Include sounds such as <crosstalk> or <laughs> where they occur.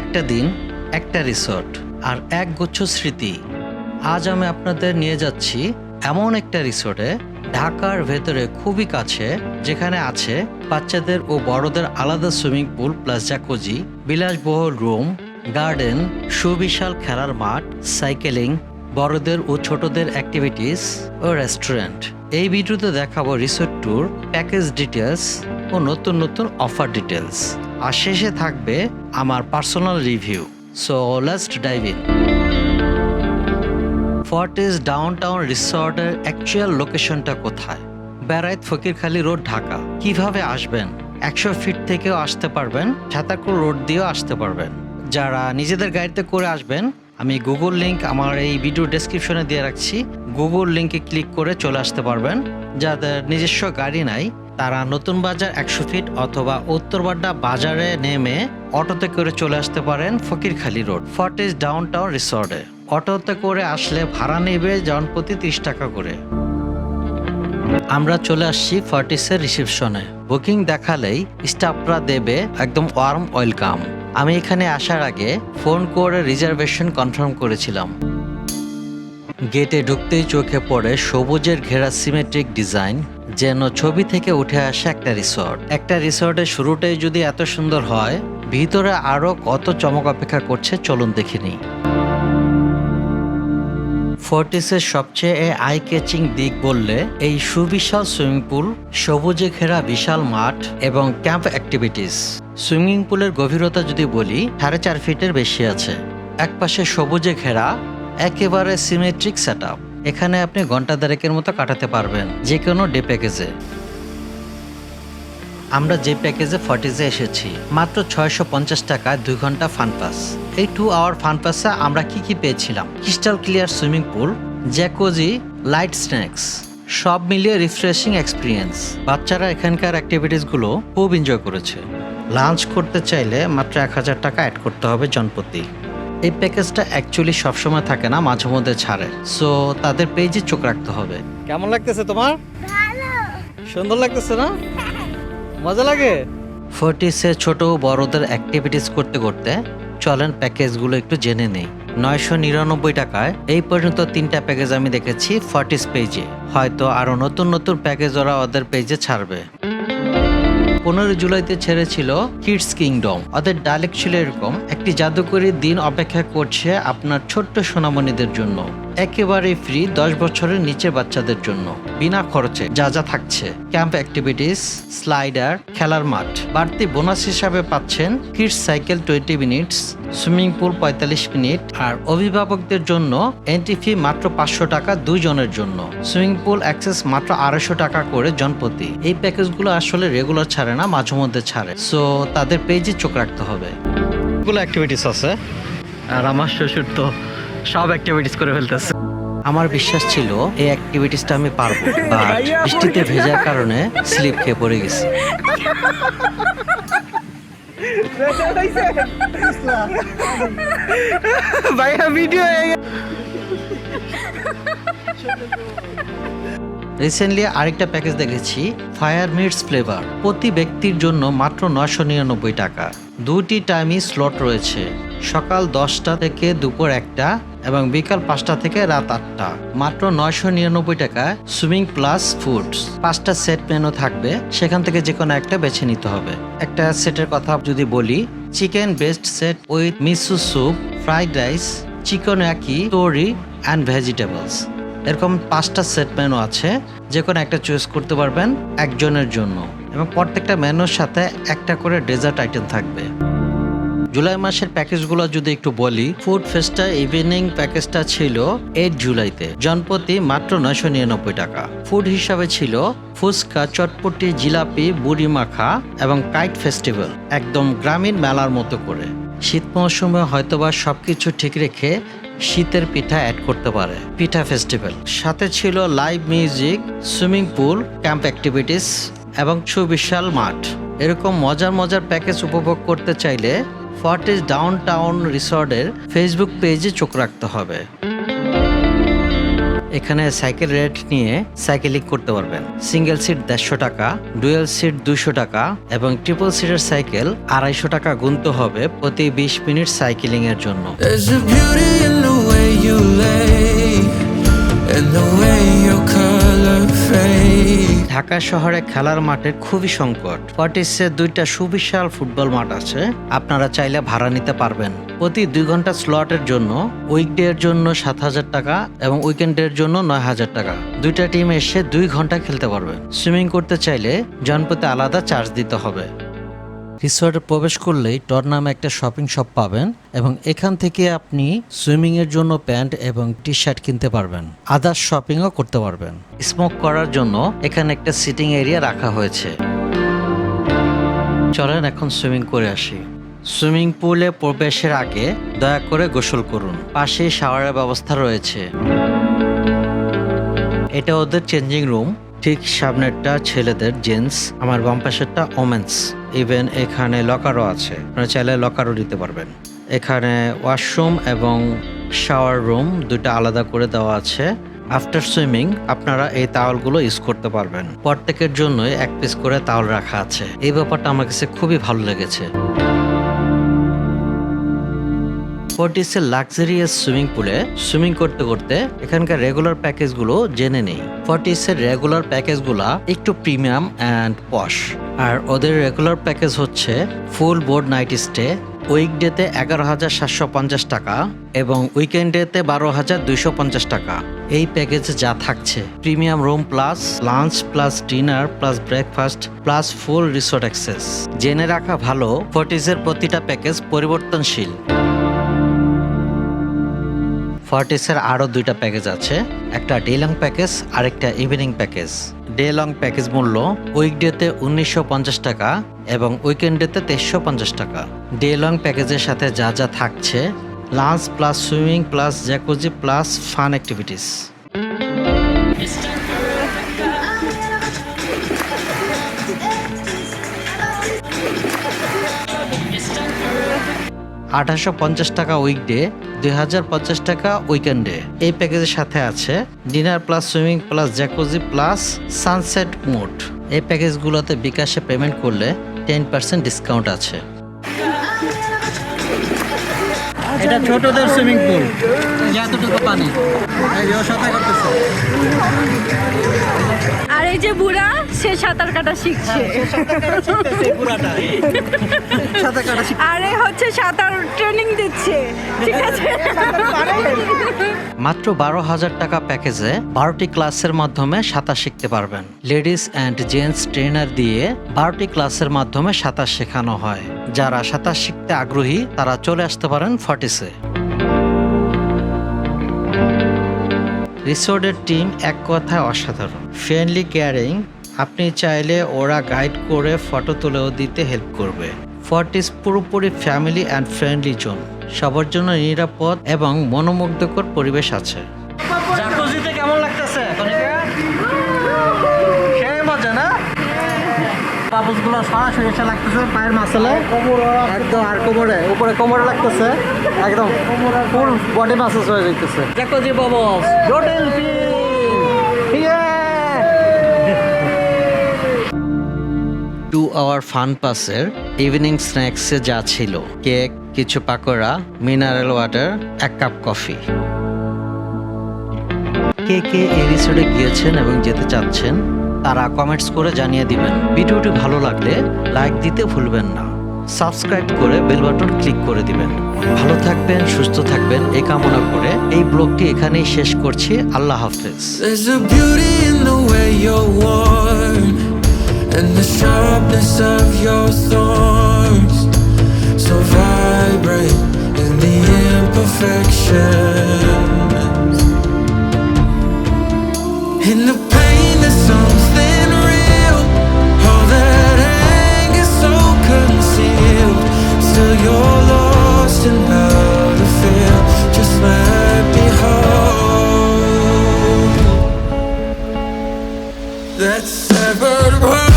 একটা দিন, একটা রিসর্ট আর এক গুচ্ছ স্মৃতি। আজ আমি আপনাদের নিয়ে যাচ্ছি এমন একটা রিসর্টে, ঢাকার ভেতরে খুবই কাছে, যেখানে আছে বাচ্চাদের ও বড়দের আলাদা সুইমিং পুল প্লাস জাকুজি, বিলাসবহুল রুম, গার্ডেন, সুবিশাল খেলার মাঠ, সাইকেলিং, বড়দের ও ছোটদের অ্যাক্টিভিটিস ও রেস্টুরেন্ট। এই ভিডিওতে দেখাবো রিসোর্ট ট্যুর, প্যাকেজ ডিটেলস ও নতুন নতুন অফার ডিটেলস আর শেষে থাকবে আমার personal review. So let's dive in Fortis Downtown রিসর্টের actual লোকেশনটা কোথায়? বেড়াইত ফকিরখালী রোড, ঢাকা। কীভাবে আসবেন? একশো ফিট থেকেও আসতে পারবেন, ছাতাকুর রোড দিয়েও আসতে পারবেন। যারা নিজেদের গাড়িতে করে আসবেন, আমি গুগল লিংক আমার এই ভিডিও ডেসক্রিপশনে দিয়ে রাখছি। গুগল লিঙ্কে ক্লিক করে চলে আসতে পারবেন। যাদের নিজস্ব গাড়ি নাই তারা নতুন বাজার একশো ফিট অথবা উত্তরবাড্ডা বাজারে নেমে অটোতে করে চলে আসতে পারেন ফকিরখালী রোড, ফর্টিস ডাউনটাউন রিসর্টে। অটোতে করে আসলে ভাড়া নেবে জনপ্রতি তিরিশ টাকা করে। আমরা চলে আসছি ফর্টিসের রিসেপশনে। বুকিং দেখালেই স্টাফরা দেবে একদম ওয়ার্ম ওয়েলকাম। আমি এখানে আসার আগে ফোন করে রিজার্ভেশন কনফার্ম করেছিলাম। গেটে ঢুকতেই চোখে পড়ে সবুজের ঘেরা সিমেট্রিক ডিজাইন যেন ছবি থেকে উঠে আসে একটা রিসর্ট। একটা রিসর্টের শুরুটাই যদি এত সুন্দর হয়, ভিতরে আরও কত চমক অপেক্ষা করছে চলুন দেখিনি ফোর্টিসের সবচেয়ে আই ক্যাচিং দিক বললে, এই সুবিশাল সুইমিং পুল, সবুজে ঘেরা বিশাল মাঠ এবং ক্যাম্প অ্যাক্টিভিটিস। সুইমিং পুলের গভীরতা যদি বলি, সাড়ে চার ফিটের বেশি আছে। একপাশে সবুজে ঘেরা, একেবারে সিমেট্রিক সেট এখানে আপনি ঘণ্টা দেড়েকের মতো কাটাতে পারবেন, যে কোনো ডে প্যাকেজে। আমরা যে প্যাকেজে ফর্টিজে এসেছি, মাত্র ছয়শো পঞ্চাশ টাকায় দুই ঘণ্টা ফান পাস। এই টু আওয়ার ফান পাসে আমরা কি কি পেয়েছিলাম? Crystal clear swimming pool jacuzzi light snacks সব মিলিয়ে রিফ্রেশিং এক্সপিরিয়েন্স বাচ্চারা এখানকার অ্যাক্টিভিটিসগুলো খুব এনজয় করেছে। লাঞ্চ করতে চাইলে মাত্র এক হাজার টাকা অ্যাড করতে হবে জনপ্রতি এই প্যাকেজটা অ্যাকচুয়ালি সবসময় থাকে না মাঝে মধ্যে ছাড়ে। সো তাদের পেজে চোখ রাখতে হবে। কেমন লাগতেছে তোমার? সুন্দর লাগতেছে না? <laughs> মজা লাগে? ফোর্টিসে ছোট বড়দের অ্যাক্টিভিটিস করতে করতে চলেন প্যাকেজগুলো একটু জেনে নেই। নয়শো নিরানব্বই টাকায় এই পর্যন্ত তিনটা প্যাকেজ আমি দেখেছি ফর্টিস পেজে হয়তো আরও নতুন নতুন প্যাকেজ ওরা ওদের পেজে ছাড়বে। পনেরো জুলাইতে ছেড়েছিল কিডস কিংডম ওদের ডাইলেক্ট ছিল এরকম একটি জাদুকরী দিন অপেক্ষা করছে আপনার ছোট্ট সোনামণিদের জন্য। একেবারে ফ্রি দশ বছরের নিচের বাচ্চাদের জন্য বিনা খরচে যা যা থাকছে। ক্যাম্প অ্যাক্টিভিটিস স্লাইডার খেলার মাঠ। বাড়তি বোনাস হিসাবে পাচ্ছেন kids cycle twenty minutes swimming pool পঁয়তাল্লিশ মিনিট আর অভিভাবকদের জন্য এন্ট্রি ফি মাত্র পাঁচশো টাকা দুইজনের জন্য। সুইমিং পুল অ্যাক্সেস মাত্র আড়াইশো টাকা করে জনপ্রতি। এই প্যাকেজগুলো আসলে রেগুলার ছাড়ে না মাঝে মধ্যে ছাড়ে। সো তাদের পেজে চোখ রাখতে হবে। গুলো অ্যাক্টিভিটিস আছে। আর আমার শ্বশুর তো সব অ্যাক্টিভিটিস করে ফেলতেছে। আমার বিশ্বাস ছিল এই অ্যাক্টিভিটিসটা আমি পারব বাট বৃষ্টিতে ভেজার কারণে স্লিপ খেয়ে পড়ে গেছি। ভাইয়া ভিডিও রিসেন্টলি আরেকটা প্যাকেজ দেখেছি ফায়ার মিটস ফ্লেভার প্রতি ব্যক্তির জন্য মাত্র নশো নিরানব্বই টাকা। দুটি টাইমই স্লট রয়েছে। সকাল দশটা থেকে দুপুর একটা। এবং বিকাল পাঁচটা থেকে রাত আটটা। মাত্র নয়শো নিরানব্বই টাকায় সুইমিং প্লাস ফুডস। পাঁচটা সেট মেনু থাকবে, সেখান থেকে যে কোনো একটা বেছে নিতে হবে। একটা সেটের কথা যদি বলি, chicken best set with miso soup, fried rice, chicken একই তোরি অ্যান্ড ভেজিটেবলস। এরকম পাঁচটা সেট মেনু আছে যে কোনো একটা চয়েস করতে পারবেন একজনের জন্য। এবং প্রত্যেকটা মেনুর সাথে একটা করে ডেজার্ট আইটেম থাকবে। জুলাই মাসের প্যাকেজগুলো যদি একটু বলি ফুড ফেস্টা ইভিনিং প্যাকেজটা ছিল এইট জুলাইতে। জনপ্রতি মাত্র নয়শো নিরানব্বই টাকা। ফুড হিসাবে ছিল ফুচকা, চটপটি, জিলাপি, বুড়ি মাখা এবং কাইট ফেস্টিভ্যাল একদম গ্রামীণ মেলার মতো করে। শীত মৌসুমে হয়তোবা সবকিছু ঠিক রেখে শীতের পিঠা অ্যাড করতে পারে, পিঠা ফেস্টিভ্যাল সাথে ছিল live music swimming pool camp activities এবং সুবিশাল মাঠ। এরকম মজার মজার প্যাকেজ উপভোগ করতে চাইলে ফর্টিস ডাউন টাউন রিসর্টের ফেসবুক পেজে চোখ রাখতে হবে। এখানে সাইকেল রেট নিয়ে সাইকেলিং করতে পারবেন। সিঙ্গেল সিট দেড়শো টাকা, ডুয়েল সিট দুইশো টাকা এবং ট্রিপল সিটের সাইকেল আড়াইশো টাকা গুনতে হবে প্রতি বিশ মিনিট সাইকেলিং এর জন্য and the way. ঢাকা শহরে খেলার মাঠের খুবই সংকট। ফর্টিসে দুইটা সুবিশাল ফুটবল মাঠ আছে। আপনারা চাইলে ভাড়া নিতে পারবেন। প্রতি দুই ঘণ্টা স্লটের জন্য উইকডে এর জন্য সাত হাজার টাকা এবং উইকেন্ডের জন্য নয় হাজার টাকা। দুইটা টিম এসে দুই ঘণ্টা খেলতে পারবে। সুইমিং করতে চাইলে জনপ্রতি আলাদা চার্জ দিতে হবে। রিসর্টে প্রবেশ করলেই টর নামে একটা শপিং শপ পাবেন এবং এখান থেকে আপনি সুইমিং এর জন্য প্যান্ট এবং টি শার্ট কিনতে পারবেন। আদার্স শপিংও করতে পারবেন। স্মোক করার জন্য এখানে একটা সিটিং এরিয়া রাখা হয়েছে। চলেন এখন সুইমিং করে আসি। সুইমিং পুলে প্রবেশের আগে দয়া করে গোসল করুন। পাশেই শাওয়ারের ব্যবস্থা রয়েছে। এটা ওদের চেঞ্জিং রুম ঠিক সামনেরটা ছেলেদের জেন্টস আমার বাম পাশেরটা ওমেন্স ইভেন এখানে লকারও আছে। আপনারা চাইলে লকারও দিতে পারবেন। এখানে ওয়াশরুম এবং শাওয়ার রুম দুটো আলাদা করে দেওয়া আছে। আফটার সুইমিং আপনারা এই তাওয়ালগুলো ইউজ করতে পারবেন। প্রত্যেকের জন্যই এক পিস করে তাওয়াল রাখা আছে। এই ব্যাপারটা আমার কাছে খুবই ভালো লেগেছে। ফোর্টিসের লাক্সারিয়াস সুইমিং পুলে সুইমিং করতে করতে এখানকার রেগুলার প্যাকেজগুলো জেনে নেই। ফোর্টিসের রেগুলার প্যাকেজগুলো একটু প্রিমিয়াম অ্যান্ড পশ আর ওদের রেগুলার প্যাকেজ হচ্ছে ফুল বোর্ড নাইট স্টে উইকডেতে এগারো হাজার সাতশো পঞ্চাশ টাকা এবং উইকেন্ডেতে বারো হাজার দুইশো পঞ্চাশ টাকা। এই প্যাকেজে যা থাকছে premium room plus lunch plus dinner plus breakfast plus full resort access জেনে রাখা ভালো ফোর্টিসের প্রতিটা প্যাকেজ পরিবর্তনশীল। ফর্টিসের আরও দুইটা প্যাকেজ আছে, একটা ডে লং প্যাকেজ আর একটা evening package day long package মূল্য উইকডেতে উনিশশো পঞ্চাশ টাকা এবং উইকেন্ডেতে তেইশশো পঞ্চাশ টাকা। ডে লং প্যাকেজের সাথে যা যা থাকছে lunch plus swimming plus jacuzzi plus fun activities আঠাশো পঞ্চাশ টাকা উইকডে দুই হাজার পঞ্চাশ টাকা উইকেন্ডে এই প্যাকেজের সাথে আছে dinner plus swimming plus jacuzzi plus sunset mode এই প্যাকেজগুলোতে বিকাশে পেমেন্ট করলে টেন পার্সেন্ট ডিসকাউন্ট আছে। এটা ছোটদের সুইমিং পুল। এতটুকু পানি। সাঁতার কাটতেছে। আর এই যে বুড়া সে সাঁতার কাটা শিখছে। কাটা আরে হচ্ছে সাঁতার ট্রেনিং দিচ্ছে। ঠিক আছে? <laughs> মাত্র বারো হাজার টাকা প্যাকেজে বারোটি ক্লাসের মাধ্যমে সাঁতার শিখতে পারবেন। লেডিস অ্যান্ড জেন্টস ট্রেনার দিয়ে বারোটি ক্লাসের মাধ্যমে সাঁতার শেখানো হয়। যারা সাঁতার শিখতে আগ্রহী, তারা চলে আসতে পারেন ফর্টিসে। রিসোর্টের টিম এক কথায় অসাধারণ। ফ্রেন্ডলি কেয়ারিং, আপনি চাইলে ওরা গাইড করে ফটো তুলেও দিতে হেল্প করবে। ফর্টিস পুরোপুরি ফ্যামিলি অ্যান্ড ফ্রেন্ডলি জোন। সবার জন্য নিরাপদ এবং মনোমুগ্ধকর পরিবেশ আছে। কেমন লাগতেছে? পায়ের একদম আর কোমরে, উপরে কোমরে লাগতেছে। একদম ফুল বডি হয়ে যাইতেছে। টু আওয়ার ফান পাসের ইভিনিং স্ন্যাক্সে যা ছিল কেক কিছু পাকোড়া মিনারেল ওয়াটার এক কাপ কফি কে কে এই রিসোর্টে গিয়েছেন এবং যেতে চাচ্ছেন, তারা কমেন্টস করে জানিয়ে দিবেন। ভিডিওটি ভালো লাগলে লাইক দিতে ভুলবেন না। সাবস্ক্রাইব করে বেল বাটন ক্লিক করে দিবেন। ভালো থাকবেন, সুস্থ থাকবেন, এ কামনা করে এই ব্লগটি এখানেই শেষ করছি। আল্লাহ হাফেজ। and the sharpness of your thorns. So vibrant in the imperfections. In the pain there's something real all that anger so concealed. Still you're lost in how to fear just let me hold that severed world